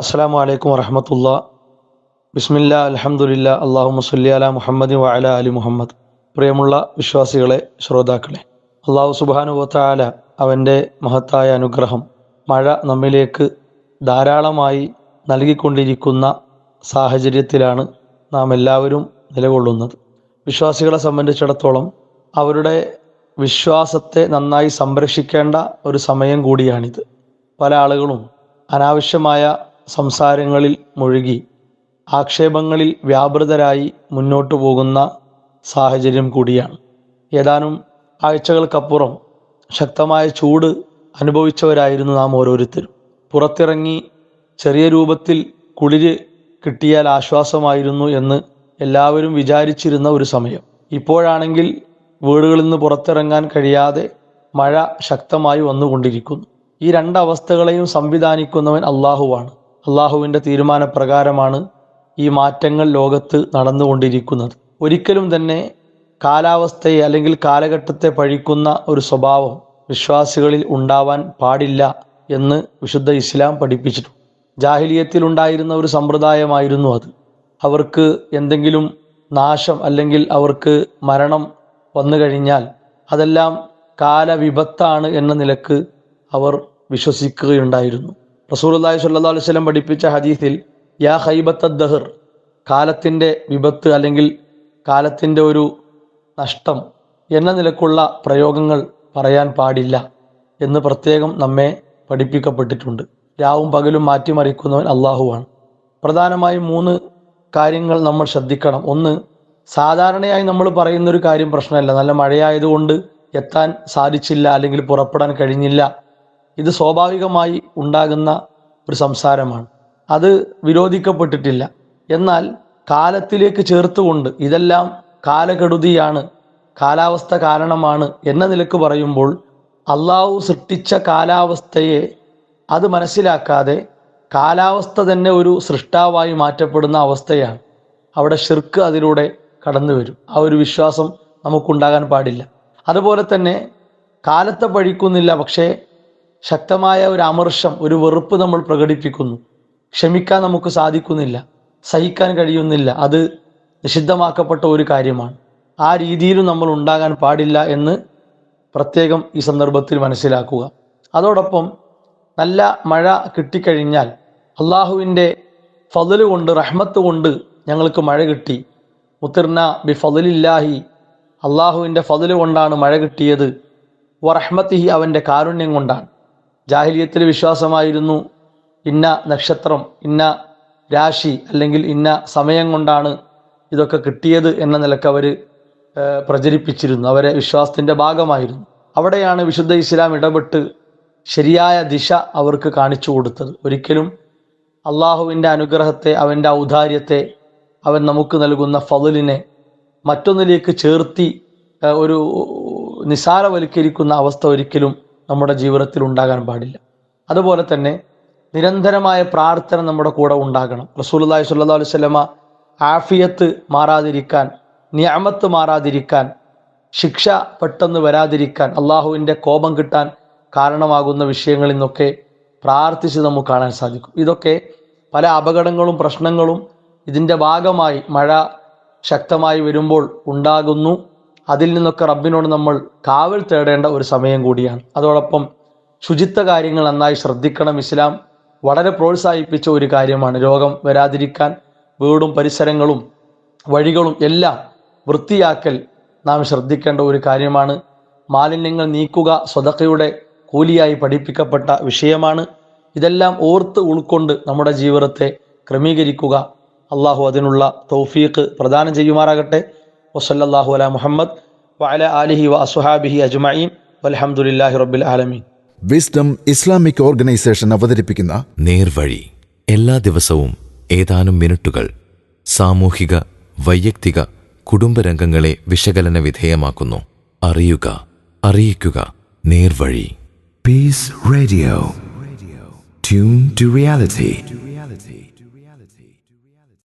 അസ്സാം വലൈക്കും വറഹമത്തുള്ള. ബിസ്മില്ല അലഹമുല്ല അള്ളാഹു മുസ്ലി അല മുഹമ്മദ് വഅല അലി മുഹമ്മദ്. പ്രിയമുള്ള വിശ്വാസികളെ ശ്രോതാക്കളെ അള്ളാഹു സുബാനുവത്താല അവന്റെ മഹത്തായ അനുഗ്രഹം മഴ നമ്മിലേക്ക് ധാരാളമായി നൽകിക്കൊണ്ടിരിക്കുന്ന സാഹചര്യത്തിലാണ് നാം എല്ലാവരും നിലകൊള്ളുന്നത്. വിശ്വാസികളെ സംബന്ധിച്ചിടത്തോളം അവരുടെ വിശ്വാസത്തെ നന്നായി സംരക്ഷിക്കേണ്ട ഒരു സമയം കൂടിയാണിത്. പല ആളുകളും അനാവശ്യമായ സംസാരങ്ങളിൽ മുഴുകി ആക്ഷേപങ്ങളിൽ വ്യാപൃതരായി മുന്നോട്ടു പോകുന്ന സാഹചര്യം കൂടിയാണ്. ഏതാനും ആഴ്ചകൾക്കപ്പുറം ശക്തമായ ചൂട് അനുഭവിച്ചവരായിരുന്നു നാം ഓരോരുത്തരും. പുറത്തിറങ്ങി ചെറിയ രൂപത്തിൽ കുളിര് കിട്ടിയാൽ ആശ്വാസമായിരുന്നു എന്ന് എല്ലാവരും വിചാരിച്ചിരുന്ന ഒരു സമയം. ഇപ്പോഴാണെങ്കിൽ വീടുകളിൽ നിന്ന് പുറത്തിറങ്ങാൻ കഴിയാതെ മഴ ശക്തമായി വന്നുകൊണ്ടിരിക്കുന്നു. ഈ രണ്ടവസ്ഥകളെയും സംവിധാനിക്കുന്നവൻ അള്ളാഹുവാണ്. അള്ളാഹുവിന്റെ തീരുമാനപ്രകാരമാണ് ഈ മാറ്റങ്ങൾ ലോകത്ത് നടന്നുകൊണ്ടിരിക്കുന്നത്. ഒരിക്കലും തന്നെ കാലാവസ്ഥയെ അല്ലെങ്കിൽ കാലഘട്ടത്തെ പഴിക്കുന്ന ഒരു സ്വഭാവം വിശ്വാസികളിൽ ഉണ്ടാവാൻ പാടില്ല എന്ന് വിശുദ്ധ ഇസ്ലാം പഠിപ്പിച്ചിട്ടുണ്ട്. ജാഹിലിയത്തിൽ ഉണ്ടായിരുന്ന ഒരു സമ്പ്രദായമായിരുന്നു അത്. അവർക്ക് എന്തെങ്കിലും നാശം അല്ലെങ്കിൽ അവർക്ക് മരണം വന്നു കഴിഞ്ഞാൽ അതെല്ലാം കാലവിപത്താണ് എന്ന നിലയ്ക്ക് അവർ വിശ്വസിക്കുകയുണ്ടായിരുന്നു. റസൂലുള്ളാഹി സ്വല്ലല്ലാഹു അലൈഹി വസല്ലം പഠിപ്പിച്ച ഹദീസിൽ യാ ഹൈബത്ത് ദഹർ കാലത്തിന്റെ വിപത്ത് അല്ലെങ്കിൽ കാലത്തിന്റെ ഒരു നഷ്ടം എന്ന നിലക്കുള്ള പ്രയോഗങ്ങൾ പറയാൻ പാടില്ല എന്ന് പ്രത്യേകം നമ്മെ പഠിപ്പിക്കപ്പെട്ടിട്ടുണ്ട്. രാവും പകലും മാറ്റിമറിക്കുന്നവൻ അള്ളാഹുവാണ് പ്രധാനമായും മൂന്ന് കാര്യങ്ങൾ നമ്മൾ ശ്രദ്ധിക്കണം. ഒന്ന് സാധാരണയായി നമ്മൾ പറയുന്നൊരു കാര്യം പ്രശ്നമല്ല. നല്ല മഴയായതുകൊണ്ട് എത്താൻ സാധിച്ചില്ല അല്ലെങ്കിൽ പുറപ്പെടാൻ കഴിഞ്ഞില്ല. ഇത് സ്വാഭാവികമായി ഉണ്ടാകുന്ന ഒരു സംസാരമാണ്. അത് വിരോധിക്കപ്പെട്ടിട്ടില്ല. എന്നാൽ കാലത്തിലേക്ക് ചേർത്തുകൊണ്ട് ഇതെല്ലാം കാലകെടുതിയാണ് കാലാവസ്ഥ കാരണമാണ് എന്ന നിലയ്ക്ക് പറയുമ്പോൾ അള്ളാഹു സൃഷ്ടിച്ച കാലാവസ്ഥയെ അത് മനസ്സിലാക്കാതെ കാലാവസ്ഥ തന്നെ ഒരു സൃഷ്ടാവായി മാറ്റപ്പെടുന്ന അവസ്ഥയാണ്. അവിടെ ഷിർക്ക് അതിലൂടെ കടന്നു വരും. ആ ഒരു വിശ്വാസം നമുക്കുണ്ടാകാൻ പാടില്ല. അതുപോലെ തന്നെ കാലത്തെ പഴിക്കുന്നില്ല. പക്ഷേ ശക്തമായ ഒരു അമർഷം ഒരു വെറുപ്പ് നമ്മൾ പ്രകടിപ്പിക്കുന്നു. ക്ഷമിക്കാൻ നമുക്ക് സാധിക്കുന്നില്ല. സഹിക്കാൻ കഴിയുന്നില്ല. അത് നിഷിദ്ധമാക്കപ്പെട്ട ഒരു കാര്യമാണ്. ആ രീതിയിലും നമ്മൾ ഉണ്ടാകാൻ പാടില്ല എന്ന് പ്രത്യേകം ഈ സന്ദർഭത്തിൽ മനസ്സിലാക്കുക. അതോടൊപ്പം നല്ല മഴ കിട്ടിക്കഴിഞ്ഞാൽ അള്ളാഹുവിന്റെ ഫതൽ കൊണ്ട് റഹ്മത്ത് കൊണ്ട് ഞങ്ങൾക്ക് മഴ കിട്ടി. മുത്തിർന ബി ഫതലില്ലാഹി അള്ളാഹുവിന്റെ ഫതൽ കൊണ്ടാണ് മഴ കിട്ടിയത്. വറഹ്മത്തിഹി അവന്റെ കാരുണ്യം കൊണ്ടാണ്. ജാഹിലിയത്തിൽ വിശ്വാസമായിരുന്നു ഇന്ന നക്ഷത്രം ഇന്ന രാശി അല്ലെങ്കിൽ ഇന്ന സമയം കൊണ്ടാണ് ഇതൊക്കെ കിട്ടിയത് എന്ന നിലയ്ക്ക് അവർ പ്രചരിപ്പിച്ചിരുന്നു. അവരെ വിശ്വാസത്തിന്റെ ഭാഗമായിരുന്നു. അവിടെയാണ് വിശുദ്ധ ഇസ്ലാം ഇടപെട്ട് ശരിയായ ദിശ അവർക്ക് കാണിച്ചു കൊടുത്തത്. ഒരിക്കലും അള്ളാഹുവിന്റെ അനുഗ്രഹത്തെ അവന്റെ ഔദാര്യത്തെ അവൻ നമുക്ക് നൽകുന്ന ഫതിലിനെ മറ്റൊന്നിലേക്ക് ചേർത്തി ഒരു നിസാരവൽക്കരിക്കുന്ന അവസ്ഥ ഒരിക്കലും നമ്മുടെ ജീവിതത്തിൽ ഉണ്ടാകാൻ പാടില്ല. അതുപോലെ തന്നെ നിരന്തരമായ പ്രാർത്ഥന നമ്മുടെ കൂടെ ഉണ്ടാകണം. സ്വല്ലല്ലാഹു അലൈഹി വസല്ലമ ആഫിയത്ത് മാറാതിരിക്കാൻ ന്യാമത്ത് മാറാതിരിക്കാൻ ശിക്ഷ പെട്ടെന്ന് വരാതിരിക്കാൻ അള്ളാഹുവിന്റെ കോപം കിട്ടാൻ കാരണമാകുന്ന വിഷയങ്ങളിൽ നിന്നൊക്കെ പ്രാർത്ഥിച്ച് നമുക്ക് കാണാൻ സാധിക്കും. ഇതൊക്കെ പല അപകടങ്ങളും പ്രശ്നങ്ങളും ഇതിന്റെ ഭാഗമായി മഴ ശക്തമായി വരുമ്പോൾ ഉണ്ടാകുന്നു. അതിൽ നിന്നൊക്കെ റബ്ബിനോട് നമ്മൾ കാവൽ തേടേണ്ട ഒരു സമയം കൂടിയാണ്. അതോടൊപ്പം ശുചിത്വ കാര്യങ്ങൾ നന്നായി ശ്രദ്ധിക്കണം. ഇസ്ലാം വളരെ പ്രോത്സാഹിപ്പിച്ച ഒരു കാര്യമാണ്. രോഗം വരാതിരിക്കാൻ വീടും പരിസരങ്ങളും വഴികളും എല്ലാം വൃത്തിയാക്കൽ നാം ശ്രദ്ധിക്കേണ്ട ഒരു കാര്യമാണ്. മാലിന്യങ്ങൾ നീക്കുക സ്വതക്കയുടെ കൂലിയായി പഠിപ്പിക്കപ്പെട്ട വിഷയമാണ്. ഇതെല്ലാം ഓർത്ത് ഉൾക്കൊണ്ട് നമ്മുടെ ജീവിതത്തെ ക്രമീകരിക്കുക. അള്ളാഹു അതിനുള്ള തൗഫീഖ് പ്രദാനം ചെയ്യുമാറാകട്ടെ. വസല്ലല്ലാഹു അല മുഹമ്മദ് വഅല ആലിഹി വ അസുഹാബിഹി അജ്മഈൻ വൽഹംദുലില്ലാഹി റബ്ബിൽ ആലമീൻ വിസ്ഡം ഇസ്ലാമിക് ഓർഗനൈസേഷൻ അവതരിപ്പിക്കുന്ന നേർവഴി. എല്ലാ ദിവസവും ഏതാനും മിനിറ്റുകൾ സാമൂഹിക വൈയക്തിക കുടുംബരംഗങ്ങളെ വിശകലന വിധേയമാക്കുന്നു. അറിയുക അറിയിക്കുക. നേർവഴി. Peace radio tune to reality.